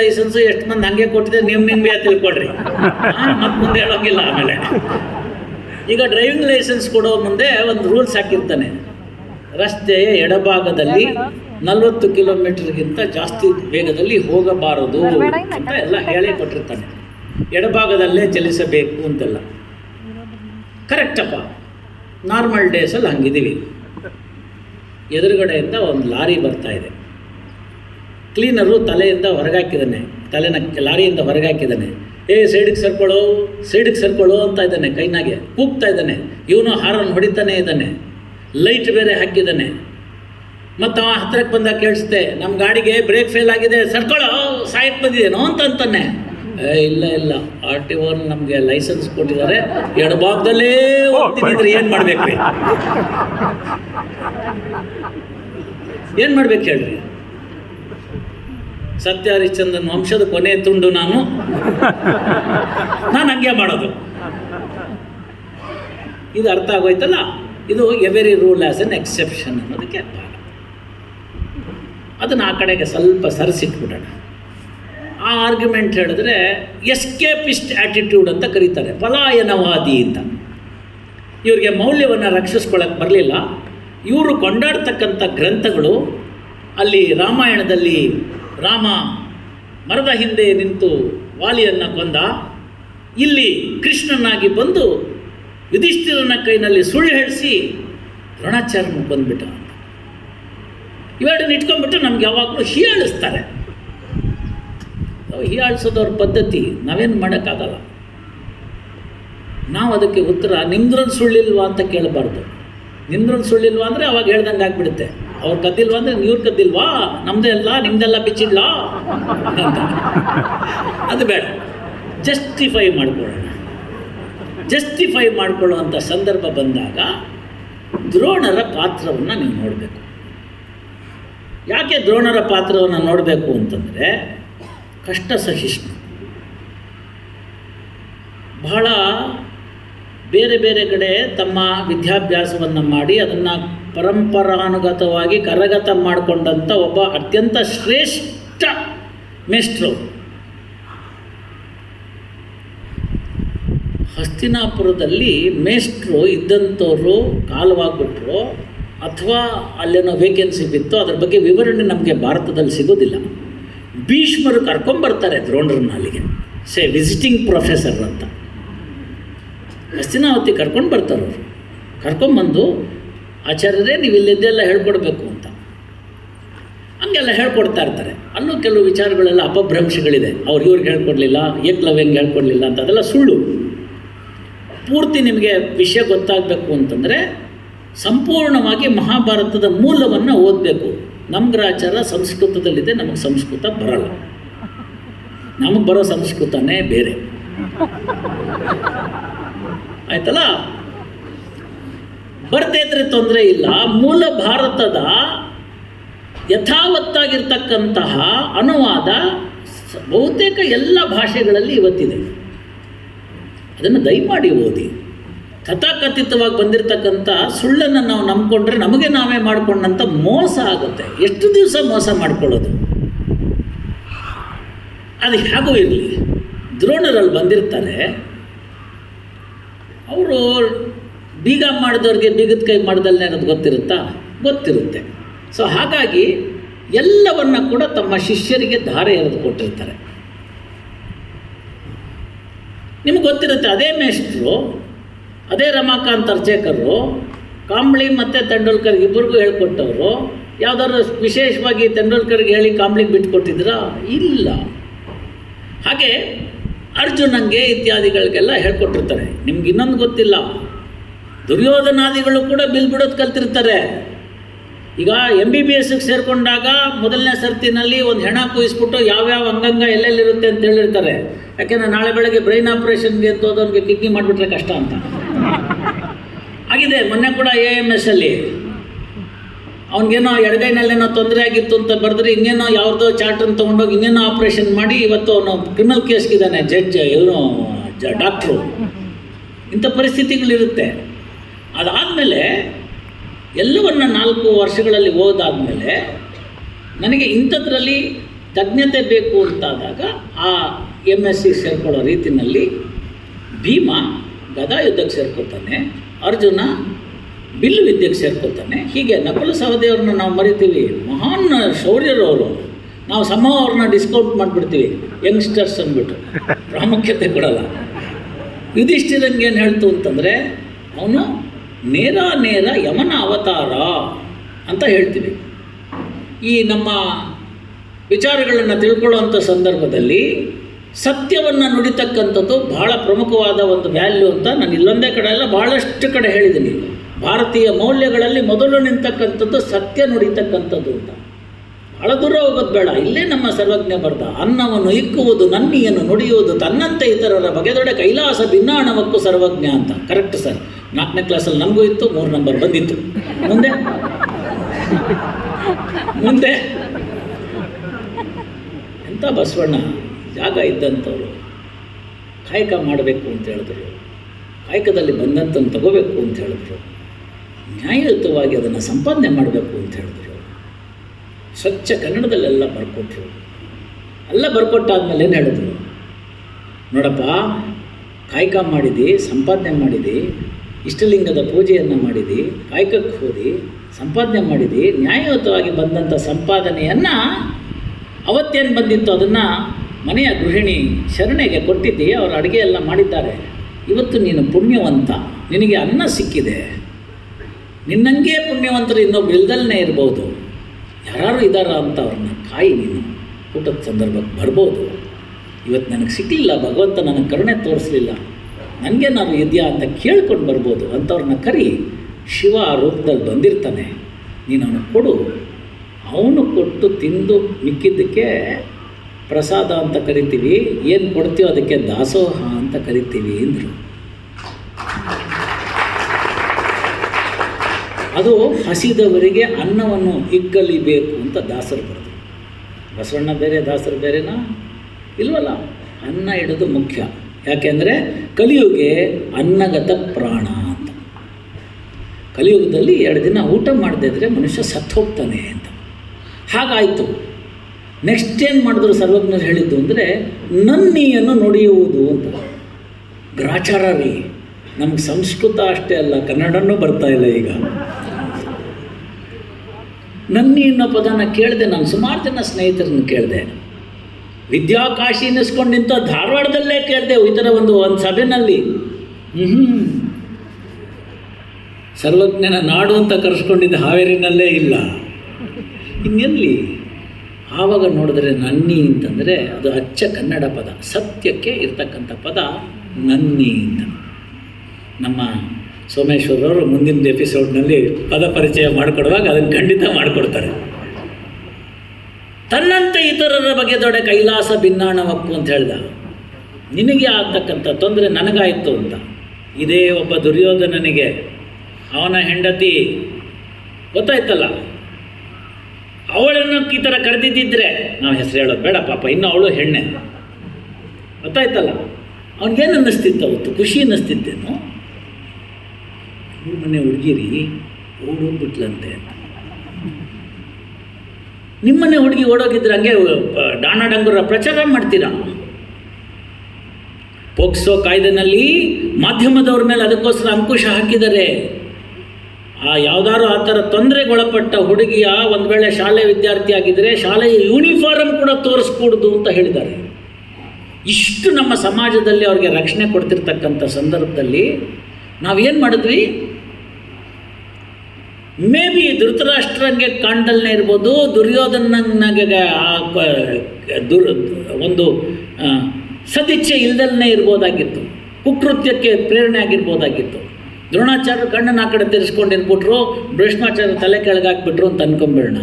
Licence ಎಷ್ಟು ಮಂದಿ ಹಂಗೆ ಕೊಟ್ಟಿದೆ ನೀವು ನಿಮ್ಗೆ ತಿಳ್ಕೊಡ್ರಿ ಮತ್ತೆ ಮುಂದೆ ಹೇಳೋಂಗಿಲ್ಲ ಆಮೇಲೆ. ಈಗ ಡ್ರೈವಿಂಗ್ ಲೈಸೆನ್ಸ್ ಕೊಡೋ ಮುಂದೆ ಒಂದು ರೂಲ್ಸ್ ಹಾಕಿರ್ತಾನೆ. ರಸ್ತೆಯ ಎಡಭಾಗದಲ್ಲಿ ನಲವತ್ತು ಕಿಲೋಮೀಟರ್ಗಿಂತ ಜಾಸ್ತಿ ವೇಗದಲ್ಲಿ ಹೋಗಬಾರದು ಅಂತ ಎಲ್ಲ ಹೇಳಿ ಕೊಟ್ಟಿರ್ತಾನೆ. ಎಡಭಾಗದಲ್ಲೇ ಚಲಿಸಬೇಕು ಅಂತೆಲ್ಲ. ಕರೆಕ್ಟಪ್ಪ ನಾರ್ಮಲ್ ಡೇಸಲ್ಲಿ ಹಂಗಿದ್ದೀವಿ. ಎದುರುಗಡೆಯಿಂದ ಒಂದು ಲಾರಿ ಬರ್ತಾ ಇದೆ. ಕ್ಲೀನರು ತಲೆಯಿಂದ ಹೊರಗಾಕಿದ್ದಾನೆ. ತಲೆನ ಲಾರಿಯಿಂದ ಹೊರಗಾಕಿದ್ದಾನೆ. ಏ ಸೈಡಿಗೆ ಸರ್ಕೊಳ್ಳೋ ಸೈಡಿಗೆ ಸರ್ಕೊಳ್ಳೋ ಅಂತ ಇದ್ದಾನೆ ಕೈನಾಗೆ. ಕೂಗ್ತಾ ಇದ್ದಾನೆ. ಇವನು ಹಾರನ್ ಹೊಡಿತಾನೆ ಇದ್ದಾನೆ. ಲೈಟ್ ಬೇರೆ ಹಾಕಿದ್ದಾನೆ. ಮತ್ತು ಅವ ಹತ್ತಿರಕ್ಕೆ ಬಂದಾಗ ಕೇಳಿಸುತ್ತೆ ನಮ್ಮ ಗಾಡಿಗೆ ಬ್ರೇಕ್ ಫೇಲ್ ಆಗಿದೆ ಸರ್ಕೊಳೋ ಸಾಯಕ್ಕೆ ಬಂದಿದೇನೋ ಅಂತ ಅಂತಾನೆ. ಏ ಇಲ್ಲ ಇಲ್ಲ. ಆರ್ ಟಿ ಒನ್ ನಮಗೆ ಲೈಸೆನ್ಸ್ ಕೊಟ್ಟಿದ್ದಾರೆ. ಭಾಗದಲ್ಲೇ ಹೋಗ್ತಿದ್ರೆ ಏನು ಮಾಡ್ಬೇಕು ರೀ ಏನು ಮಾಡ್ಬೇಕು ಹೇಳ್ರಿ? ಸತ್ಯ ಹರಿಶ್ಚಂದ್ರನ್ ವಂಶದ ಕೊನೆ ತುಂಡು ನಾನು. ನಾನು ಹಂಗೆ ಮಾಡೋದು. ಇದು ಅರ್ಥ ಆಗೋಯ್ತಲ್ಲ? ಇದು every rule as an exception ಅನ್ನೋದಕ್ಕೆ ಅರ್ಥ ಅದನ್ನು ಆ ಕಡೆಗೆ ಸ್ವಲ್ಪ ಸರಿಸಿಟ್ಬಿಡೋಣ. ಆ ಆರ್ಗ್ಯುಮೆಂಟ್ ಹೇಳಿದ್ರೆ ಎಸ್ಕೇಪಿಸ್ಟ್ ಆ್ಯಟಿಟ್ಯೂಡ್ ಅಂತ ಕರೀತಾರೆ. ಪಲಾಯನವಾದಿ ಅಂತ. ಇವರಿಗೆ ಮೌಲ್ಯವನ್ನು ರಕ್ಷಿಸ್ಕೊಳ್ಳೋಕೆ ಬರಲಿಲ್ಲ. ಇವರು ಕೊಂಡಾಡ್ತಕ್ಕಂಥ ಗ್ರಂಥಗಳು ಅಲ್ಲಿ ರಾಮಾಯಣದಲ್ಲಿ ರಾಮ ಮರದ ಹಿಂದೆ ನಿಂತು ವಾಲಿಯನ್ನು ಕೊಂದ. ಇಲ್ಲಿ ಕೃಷ್ಣನಾಗಿ ಬಂದು ಯುಧಿಷ್ಠಿರನ ಕೈನಲ್ಲಿ ಸುಳ್ಳು ಹೇಳಿಸಿ ದ್ರೋಣಾಚಾರ್ಯನ ಬಂದುಬಿಟ್ಟ. ಇವೆರಡನ್ನ ಇಟ್ಕೊಂಡ್ಬಿಟ್ಟು ನಮ್ಗೆ ಯಾವಾಗಲೂ ಹೀಯಾಳಿಸ್ತಾರೆ. ಹೀಯಾಳಿಸೋದವ್ರ ಪದ್ಧತಿ ನಾವೇನು ಮಾಡೋಕ್ಕಾಗಲ್ಲ. ನಾವು ಅದಕ್ಕೆ ಉತ್ತರ ನಿಮ್ದ್ರಲ್ಲಿ ಸುಳ್ಳಿಲ್ವಾ ಅಂತ ಕೇಳಬಾರ್ದು. ನಿಮ್ದ್ರಲ್ಲಿ ಸುಳ್ಳಿಲ್ವಾ ಅಂದರೆ ಅವಾಗ ಹೇಳ್ದಂಗೆ ಆಗ್ಬಿಡುತ್ತೆ. ಅವ್ರು ಕದ್ದಿಲ್ವಾ ಅಂದ್ರೆ ನೀವ್ರು ಕದ್ದಿಲ್ವಾ? ನಮ್ದೇ ಅಲ್ಲ, ನಿಮ್ದೆಲ್ಲ ಬಿಚ್ಚಿಡ್ಲ? ಅಂತ. ಅದು ಬೇಡ. ಜಸ್ಟಿಫೈ ಮಾಡ್ಕೊಳ್ಳೋಣ. ಜಸ್ಟಿಫೈ ಮಾಡ್ಕೊಳ್ಳುವಂಥ ಸಂದರ್ಭ ಬಂದಾಗ ದ್ರೋಣರ ಪಾತ್ರವನ್ನು ನೀವು ನೋಡಬೇಕು. ಯಾಕೆ ದ್ರೋಣರ ಪಾತ್ರವನ್ನು ನೋಡಬೇಕು ಅಂತಂದರೆ ಕಷ್ಟ ಸಹಿಷ್ಣು. ಬಹಳ ಬೇರೆ ಬೇರೆ ಕಡೆ ತಮ್ಮ ವಿದ್ಯಾಭ್ಯಾಸವನ್ನು ಮಾಡಿ ಅದನ್ನು ಪರಂಪರಾನುಗತವಾಗಿ ಕರಗತ ಮಾಡಿಕೊಂಡಂಥ ಒಬ್ಬ ಅತ್ಯಂತ ಶ್ರೇಷ್ಠ ಮೇಷ್ಟ್ರು. ಹಸ್ತಿನಾಪುರದಲ್ಲಿ ಮೇಷ್ಟ್ರು ಇದ್ದಂಥವ್ರು ಕಾಲವಾಗ್ಬಿಟ್ರು ಅಥವಾ ಅಲ್ಲೇನೋ ವೇಕೆನ್ಸಿ ಬಿತ್ತು ಅದ್ರ ಬಗ್ಗೆ ವಿವರಣೆ ನಮಗೆ ಭಾರತದಲ್ಲಿ ಸಿಗೋದಿಲ್ಲ. ಭೀಷ್ಮರು ಕರ್ಕೊಂಬರ್ತಾರೆ ದ್ರೋಣರನ್ನ ಅಲ್ಲಿಗೆ. ಸೇ ವಿಸಿಟಿಂಗ್ ಪ್ರೊಫೆಸರ್ ಅಂತ. ಹಸ್ತಿನಾವತಿ ಕರ್ಕೊಂಡು ಬರ್ತಾರೆ ಅವರು. ಕರ್ಕೊಂಬಂದು ಆಚಾರ್ಯರೇ ನೀವು ಇಲ್ಲಿದ್ದೆಲ್ಲ ಹೇಳ್ಕೊಡ್ಬೇಕು ಅಂತ. ಹಂಗೆಲ್ಲ ಹೇಳ್ಕೊಡ್ತಾ ಇರ್ತಾರೆ. ಅಲ್ಲೂ ಕೆಲವು ವಿಚಾರಗಳೆಲ್ಲ ಅಪಭ್ರಂಶಗಳಿದೆ. ಅವ್ರು ಇವ್ರಿಗೆ ಹೇಳ್ಕೊಡ್ಲಿಲ್ಲ, ಏಕ್ಲವ್ಯಂಗೆ ಹೇಳ್ಕೊಡ್ಲಿಲ್ಲ ಅಂತ, ಅದೆಲ್ಲ ಸುಳ್ಳು. ಪೂರ್ತಿ ನಿಮಗೆ ವಿಷಯ ಗೊತ್ತಾಗಬೇಕು ಅಂತಂದರೆ ಸಂಪೂರ್ಣವಾಗಿ ಮಹಾಭಾರತದ ಮೂಲವನ್ನು ಓದಬೇಕು. ನಮ್ಮ ಗ್ರಾಚಾರ ಸಂಸ್ಕೃತದಲ್ಲಿದೆ, ನಮಗೆ ಸಂಸ್ಕೃತ ಬರಲ್ಲ. ನಮಗೆ ಬರೋ ಸಂಸ್ಕೃತನೇ ಬೇರೆ. ಆಯ್ತಲ್ಲ? ಬರ್ತೈತ್ರಿ ತೊಂದರೆ ಇಲ್ಲ. ಮೂಲ ಭಾರತದ ಯಥಾವತ್ತಾಗಿರ್ತಕ್ಕಂತಹ ಅನುವಾದ ಬಹುತೇಕ ಎಲ್ಲ ಭಾಷೆಗಳಲ್ಲಿ ಇವತ್ತಿದೆ. ಅದನ್ನು ದಯಮಾಡಿ ಓದಿ. ಕಥಾಕಥಿತವಾಗಿ ಬಂದಿರತಕ್ಕಂಥ ಸುಳ್ಳನ್ನು ನಾವು ನಂಬ್ಕೊಂಡ್ರೆ ನಮಗೆ ನಾವೇ ಮಾಡಿಕೊಂಡಂಥ ಮೋಸ ಆಗುತ್ತೆ. ಎಷ್ಟು ದಿವಸ ಮೋಸ ಮಾಡ್ಕೊಳ್ಳೋದು? ಅದು ಹೇಗೂ ಇರಲಿ. ದ್ರೋಣರಲ್ಲಿ ಬಂದಿರ್ತಾರೆ. ಅವರು ಬೀಗ ಮಾಡಿದವ್ರಿಗೆ ಬೀಗದ ಕೈ ಮಾಡ್ದಲ್ಲೇ ಅನ್ನೋದು ಗೊತ್ತಿರುತ್ತಾ? ಗೊತ್ತಿರುತ್ತೆ. ಸೊ ಹಾಗಾಗಿ ಎಲ್ಲವನ್ನ ಕೂಡ ತಮ್ಮ ಶಿಷ್ಯರಿಗೆ ಧಾರೆ ಎರೆದು ಕೊಟ್ಟಿರ್ತಾರೆ. ನಿಮ್ಗೆ ಗೊತ್ತಿರುತ್ತೆ, ಅದೇ ಮೇಷ್ಟ್ರು, ಅದೇ ರಮಾಕಾಂತ್ ಅರ್ಚಕರು ಕಾಂಬ್ಳಿ ಮತ್ತು ತೆಂಡೂಲ್ಕರ್ ಇಬ್ಬರಿಗೂ ಹೇಳ್ಕೊಟ್ಟವರು. ಯಾವುದಾದ್ರು ವಿಶೇಷವಾಗಿ ತೆಂಡೂಲ್ಕರ್ಗೆ ಹೇಳಿ ಕಾಂಬ್ಳಿಗೆ ಬಿಟ್ಕೊಟ್ಟಿದ್ರಾ? ಇಲ್ಲ. ಹಾಗೆ ಅರ್ಜುನಂಗೆ ಇತ್ಯಾದಿಗಳಿಗೆಲ್ಲ ಹೇಳ್ಕೊಟ್ಟಿರ್ತಾರೆ. ನಿಮ್ಗೆ ಇನ್ನೊಂದು ಗೊತ್ತಿಲ್ಲ. ದುರ್ಯೋಧನಾದಿಗಳು ಕೂಡ ಬಿಲ್ ಬಿಡೋದು ಕಲ್ತಿರ್ತಾರೆ. ಈಗ ಎಂ ಬಿ ಬಿ ಎಸ್ಗೆ ಸೇರಿಕೊಂಡಾಗ ಮೊದಲನೇ ಸರ್ತಿನಲ್ಲಿ ಒಂದು ಹೆಣ ಕೂಯಿಸ್ಬಿಟ್ಟು ಯಾವ್ಯಾವ ಅಂಗಂಗ ಎಲ್ಲೆಲ್ಲಿರುತ್ತೆ ಅಂತ ಹೇಳಿರ್ತಾರೆ. ಯಾಕೆಂದರೆ ನಾಳೆ ಬೆಳಗ್ಗೆ ಬ್ರೈನ್ ಆಪ್ರೇಷನ್ಗೆ ಅಂತ ಹೋದವನಿಗೆ ಕಿಡ್ನಿ ಮಾಡಿಬಿಟ್ರೆ ಕಷ್ಟ ಅಂತ. ಆಗಿದೆ, ಮೊನ್ನೆ ಕೂಡ ಎ ಎಂ ಎಸ್ ಅಲ್ಲಿ. ಅವ್ನಿಗೇನೋ ಎಡಗೈನಲ್ಲೇನೋ ತೊಂದರೆ ಆಗಿತ್ತು ಅಂತ ಬರೆದ್ರೆ ಇನ್ನೇನೋ ಯಾವ್ದೋ ಚಾರ್ಟನ್ನು ತೊಗೊಂಡೋಗಿ ಇನ್ನೇನೋ ಆಪ್ರೇಷನ್ ಮಾಡಿ ಇವತ್ತು ಅವನು ಕ್ರಿಮಿನಲ್ ಕೇಸ್ಗಿದ್ದಾನೆ ಜಡ್ಜ್ ಇವನು ಜ ಡಾಕ್ಟ್ರು ಇಂಥ ಪರಿಸ್ಥಿತಿಗಳಿರುತ್ತೆ. ಅದಾದಮೇಲೆ ಎಲ್ಲವನ್ನ ನಾಲ್ಕು ವರ್ಷಗಳಲ್ಲಿ ಹೋದಾದ್ಮೇಲೆ ನನಗೆ ಇಂಥದ್ರಲ್ಲಿ ತಜ್ಞತೆ ಬೇಕು ಅಂತಾದಾಗ ಆ ಎಂ ಎಸ್ ಸಿ ಸೇರ್ಕೊಳ್ಳೋ ರೀತಿಯಲ್ಲಿ ಭೀಮ ಗದಾ ಯುದ್ಧಕ್ಕೆ ಸೇರ್ಕೊತಾನೆ. ಅರ್ಜುನ ಬಿಲ್ಲು ವಿದ್ಯೆಗೆ ಸೇರ್ಕೊಳ್ತಾನೆ. ಹೀಗೆ ನಕುಲ ಸಹದೇವ್ರನ್ನ ನಾವು ಮರಿತೀವಿ ಮಹಾನ್ ಶೌರ್ಯರು ಅವರು. ನಾವು ಸಮ ಅವ್ರನ್ನ ಡಿಸ್ಕೌಂಟ್ ಮಾಡಿಬಿಡ್ತೀವಿ. ಯಂಗ್ಸ್ಟರ್ಸ್ ಅಂದ್ಬಿಟ್ಟು. ಪ್ರಾಮುಖ್ಯತೆ ಕೊಡಲ್ಲ. ಯುಧಿಷ್ಠಿರಂಗೆ ಏನು ಹೇಳ್ತು ಅಂತಂದರೆ, ಅವನು ನೇರ ನೇರ ಯಮನ ಅವತಾರ ಅಂತ ಹೇಳ್ತೀವಿ. ಈ ನಮ್ಮ ವಿಚಾರಗಳನ್ನು ತಿಳ್ಕೊಳ್ಳುವಂಥ ಸಂದರ್ಭದಲ್ಲಿ ಸತ್ಯವನ್ನು ನುಡಿತಕ್ಕಂಥದ್ದು ಬಹಳ ಪ್ರಮುಖವಾದ ಒಂದು ವ್ಯಾಲ್ಯೂ ಅಂತ ನಾನು ಇಲ್ಲೊಂದೇ ಕಡೆ ಎಲ್ಲ ಭಾಳಷ್ಟು ಕಡೆ ಹೇಳಿದ್ದೀನಿ. ಭಾರತೀಯ ಮೌಲ್ಯಗಳಲ್ಲಿ ಮೊದಲು ನಿಂತಕ್ಕಂಥದ್ದು ಸತ್ಯ ನುಡಿತಕ್ಕಂಥದ್ದು ಅಂತ. ಬಹಳ ದೂರ ಹೋಗೋದು ಬೇಡ. ಇಲ್ಲೇ ನಮ್ಮ ಸರ್ವಜ್ಞ ಬರ್ದ. ಅನ್ನವನ್ನು ಇಕ್ಕುವುದು ನನ್ನಿಯನ್ನು ನುಡಿಯುವುದು, ತನ್ನಂತೆ ಇತರರ ಬಗೆದೊಡೆ ಕೈಲಾಸ ಭಿನ್ನಾಣವಕ್ಕೂ ಸರ್ವಜ್ಞ ಅಂತ. ಕರೆಕ್ಟ್ ಸರ್ ನಾಲ್ಕನೇ ಕ್ಲಾಸಲ್ಲಿ ನನಗೂ ಇತ್ತು, ಮೂರು ನಂಬರ್ ಬಂದಿತ್ತು. ಮುಂದೆ? ಮುಂದೆ? ಎಂಥ ಬಸವಣ್ಣ? ಜಾಗ ಇದ್ದಂಥವ್ರು. ಕಾಯಕ ಮಾಡಬೇಕು ಅಂತ ಹೇಳಿದ್ರು. ಕಾಯಕದಲ್ಲಿ ಬಂದಂಥ ತಗೋಬೇಕು ಅಂತ ಹೇಳಿದ್ರು. ನ್ಯಾಯಯುತವಾಗಿ ಅದನ್ನು ಸಂಪಾದನೆ ಮಾಡಬೇಕು ಅಂತ ಹೇಳಿದ್ರು. ಸ್ವಚ್ಛ ಕನ್ನಡದಲ್ಲೆಲ್ಲ ಬರ್ಕೊಟ್ರು. ಎಲ್ಲ ಬರ್ಕೊಟ್ಟಾದ್ಮೇಲೆ ಏನು ಹೇಳಿದ್ರು? ನೋಡಪ್ಪ, ಕಾಯಕ ಮಾಡಿದಿ, ಸಂಪಾದನೆ ಮಾಡಿದಿ, ಇಷ್ಟಲಿಂಗದ ಪೂಜೆಯನ್ನು ಮಾಡಿದಿ, ಕಾಯಕಕ್ಕೆ ಹೋದಿ, ಸಂಪಾದನೆ ಮಾಡಿದಿ, ನ್ಯಾಯಯುತವಾಗಿ ಬಂದಂಥ ಸಂಪಾದನೆಯನ್ನು ಅವತ್ತೇನು ಬಂದಿತ್ತು ಅದನ್ನು ಮನೆಯ ಗೃಹಿಣಿ ಶರಣೆಗೆ ಕೊಟ್ಟಿದ್ದಿ, ಅವರು ಅಡುಗೆ ಎಲ್ಲ ಮಾಡಿದ್ದಾರೆ. ಇವತ್ತು ನೀನು ಪುಣ್ಯವಂತ, ನಿನಗೆ ಅನ್ನ ಸಿಕ್ಕಿದೆ. ನಿನ್ನಂಗೆ ಪುಣ್ಯವಂತರು ಇನ್ನೊಬ್ರು ಇಲ್ದಲ್ಲೇ ಇರ್ಬೋದು. ಯಾರು ಇದ್ದಾರ ಅಂತ ಅವ್ರನ್ನ ಕಾಯಿ ನೀನು. ಊಟದ ಸಂದರ್ಭಕ್ಕೆ ಬರ್ಬೋದು. ಇವತ್ತು ನನಗೆ ಸಿಕ್ಕಲಿಲ್ಲ ಭಗವಂತ ನನಗೆ ಕರುಣೆ ತೋರಿಸಲಿಲ್ಲ. ನನಗೆ ನಾನು ಇದೆಯಾ ಅಂತ ಕೇಳ್ಕೊಂಡು ಬರ್ಬೋದು ಅಂಥವ್ರನ್ನ ಕರಿ. ಶಿವ ಆ ರೂಪದಲ್ಲಿ ಬಂದಿರ್ತಾನೆ. ನೀನು ಅವನು ಕೊಡು. ಅವನು ಕೊಟ್ಟು ತಿಂದು ಮಿಕ್ಕಿದ್ದಕ್ಕೆ ಪ್ರಸಾದ ಅಂತ ಕರಿತೀವಿ. ಏನು ಕೊಡ್ತೀವೋ ಅದಕ್ಕೆ ದಾಸೋಹ ಅಂತ ಕರಿತೀವಿ ಅಂದರು. ಅದು ಹಸಿದವರಿಗೆ ಅನ್ನವನ್ನು ಇಕ್ಕಲಿಬೇಕು ಅಂತ ದಾಸರು ಬರೆದರು. ಬಸವಣ್ಣ ಬೇರೆ, ದಾಸರು ಬೇರೆನಾ? ಇಲ್ವಲ್ಲ? ಅನ್ನ ಇಡೋದು ಮುಖ್ಯ. ಯಾಕೆಂದರೆ ಕಲಿಯುಗೆ ಅನ್ನಗತ ಪ್ರಾಣ ಅಂತ. ಕಲಿಯುಗದಲ್ಲಿ ಎರಡು ದಿನ ಊಟ ಮಾಡದೇ ಮನುಷ್ಯ ಸತ್ತು ಹೋಗ್ತಾನೆ ಅಂತ. ಹಾಗಾಯಿತು. ನೆಕ್ಸ್ಟ್ ಏನು ಮಾಡಿದ್ರು ಸರ್ವಜ್ಞರು ಹೇಳಿದ್ದು ಅಂದರೆ ನನ್ನಿಯನ್ನು ನುಡಿಯುವುದು ಅಂತ. ಗ್ರಾಚಾರ ರೀ. ನಮ್ಗೆ ಸಂಸ್ಕೃತ ಅಷ್ಟೇ ಅಲ್ಲ, ಕನ್ನಡನೂ ಬರ್ತಾ ಇಲ್ಲ ಈಗ. ನನ್ನಿ ಅನ್ನೋ ಪದನ ಕೇಳಿದೆ ನಾನು ಸುಮಾರು ಜನ ಸ್ನೇಹಿತರನ್ನು ಕೇಳಿದೆ. ವಿದ್ಯಾಕಾಶಿ ಅನ್ನಿಸ್ಕೊಂಡು ನಿಂತ ಧಾರವಾಡದಲ್ಲೇ ಕೇಳಿದೆ ಈ ಥರ ಒಂದು ಒಂದು ಸಭೆನಲ್ಲಿ. ಹ್ಞೂ ಸರ್ವಜ್ಞನ ನಾಡು ಅಂತ ಕರೆಸ್ಕೊಂಡಿದ್ದ ಹಾವೇರಿನಲ್ಲೇ ಇಲ್ಲ. ಇನ್ನೆಲ್ಲಿ ಆವಾಗ ನೋಡಿದ್ರೆ ನನ್ನಿ ಅಂತಂದರೆ ಅದು ಅಚ್ಚ ಕನ್ನಡ ಪದ, ಸತ್ಯಕ್ಕೆ ಇರ್ತಕ್ಕಂಥ ಪದ ನನ್ನಿ ಅಂತ. ನಮ್ಮ ಸೋಮೇಶ್ವರವರು ಮುಂದಿನ ಎಪಿಸೋಡ್ನಲ್ಲಿ ಪದ ಪರಿಚಯ ಮಾಡಿಕೊಡುವಾಗ ಅದನ್ನು ಖಂಡಿತ ಮಾಡಿಕೊಡ್ತಾರೆ. ತನ್ನಂತೆ ಇತರರ ಬಗ್ಗೆ ದೊಡ್ಡ ಕೈಲಾಸ ಭಿನ್ನಾಣವಕ್ಕು ಅಂತ ಹೇಳ್ದ. ನಿನಗೆ ಆಗ್ತಕ್ಕಂಥ ತೊಂದರೆ ನನಗಾಯಿತು ಅಂತ. ಇದೇ ಒಬ್ಬ ದುರ್ಯೋಧನನಿಗೆ ಅವನ ಹೆಂಡತಿ ಗೊತ್ತಾಯ್ತಲ್ಲ. ಅವಳನ್ನು ಈ ಥರ ಕರೆದಿದ್ದಿದ್ರೆ ನಾವು ಹೆಸರು ಹೇಳೋದು ಬೇಡ ಪಾಪ, ಇನ್ನು ಅವಳು ಹೆಣ್ಣೆ. ಗೊತ್ತಾಯ್ತಲ್ಲ? ಅವ್ನಿಗೇನು ಅನ್ನಿಸ್ತಿತ್ತು ಅವತ್ತು? ಖುಷಿ ಅನ್ನಿಸ್ತಿದ್ದೇನು ಇವ್ರ ಮನೆ ಹುಡುಗಿರಿ ಓಡೋಗ್ಬಿಟ್ಲಂತೆ. ನಿಮ್ಮನೆ ಹುಡುಗಿ ಓಡೋಗಿದ್ರೆ ಹಂಗೆ ಡಾಣ ಡಂಗುರ ಪ್ರಚಾರ ಮಾಡ್ತೀರಾ? ಪೋಕ್ಸೋ ಕಾಯ್ದೆನಲ್ಲಿ ಮಾಧ್ಯಮದವ್ರ ಮೇಲೆ ಅದಕ್ಕೋಸ್ಕರ ಅಂಕುಶ ಹಾಕಿದ್ದಾರೆ ಆ ಯಾವ್ದಾದ್ರು ಆ ಥರ ತೊಂದರೆಗೊಳಪಟ್ಟ ಹುಡುಗಿಯ ಒಂದು ವೇಳೆ ಶಾಲೆ ವಿದ್ಯಾರ್ಥಿ ಆಗಿದ್ದರೆ ಶಾಲೆಯ ಯೂನಿಫಾರ್ಮ್ ಕೂಡ ತೋರಿಸ್ಕೂಡ್ದು ಅಂತ ಹೇಳಿದ್ದಾರೆ. ಇಷ್ಟು ನಮ್ಮ ಸಮಾಜದಲ್ಲಿ ಅವ್ರಿಗೆ ರಕ್ಷಣೆ ಕೊಡ್ತಿರ್ತಕ್ಕಂಥ ಸಂದರ್ಭದಲ್ಲಿ ನಾವೇನು ಮಾಡಿದ್ವಿ? ಮೇ ಬಿ ಧೃತರಾಷ್ಟ್ರಂಗೆ ಕಾಂಡಲ್ನೇ ಇರ್ಬೋದು ಕ- ದುರ್ ಒಂದು ಸದಿಚ್ಛೆ ಇಲ್ದಲ್ಲೇ ಇರ್ಬೋದಾಗಿತ್ತು ಕುಕೃತ್ಯಕ್ಕೆ ಪ್ರೇರಣೆ ಆಗಿರ್ಬೋದಾಗಿತ್ತು ದ್ರೋಣಾಚಾರ್ಯ ಕಣ್ಣನ್ನು ಆ ಕಡೆ ತಿರ್ಸ್ಕೊಂಡಿರ್ಬಿಟ್ರು ಭ್ರಷ್ಮಾಚಾರ್ಯ ತಲೆ ಕೆಳಗಾಕ್ಬಿಟ್ರು ಅಂತ ಅನ್ಕೊಂಬಿಡೋಣ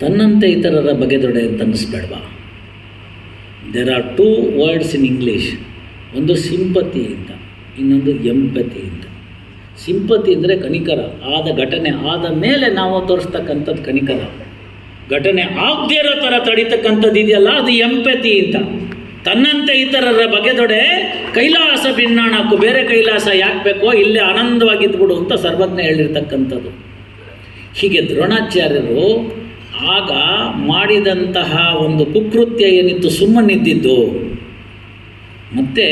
ತನ್ನಂತೆ ಇತರರ ಬಗೆದೊಡೆ ಅಂತ ಅನ್ನಿಸ್ಬೇಡ್ವಾ there are two words in English ಒಂದು ಸಿಂಪತಿ ಅಂತ ಇನ್ನೊಂದು ಎಂಪತಿ ಅಂತ ಸಿಂಪತಿ ಅಂದರೆ ಕಣಿಕರ ಆದ ಘಟನೆ ಆದ ಮೇಲೆ ನಾವು ತೋರಿಸ್ತಕ್ಕಂಥದ್ದು ಕಣಿಕರ ಘಟನೆ ಆಗದೇ ಇರೋ ಥರ ತಡಿತಕ್ಕಂಥದ್ದು ಇದೆಯಲ್ಲ, ಅದು ಎಂಪತಿ ಅಂತ. ತನ್ನಂತೆ ಇತರರ ಬಗೆದೊಡೆ ಕೈಲಾಸ ಭಿನ್ನಾಣಕ್ಕೂ ಬೇರೆ ಕೈಲಾಸ ಯಾಕೆ ಬೇಕೋ ಇಲ್ಲೇ ಆನಂದವಾಗಿದ್ಬಿಡು ಅಂತ ಸರ್ವಜ್ಞ ಹೇಳಿರ್ತಕ್ಕಂಥದ್ದು. ಹೀಗೆ ದ್ರೋಣಾಚಾರ್ಯರು ಆಗ ಮಾಡಿದಂತಹ ಒಂದು ಕುಕೃತ್ಯ ಏನಿತ್ತು, ಸುಮ್ಮನಿದ್ದಿದ್ದು. ಮತ್ತು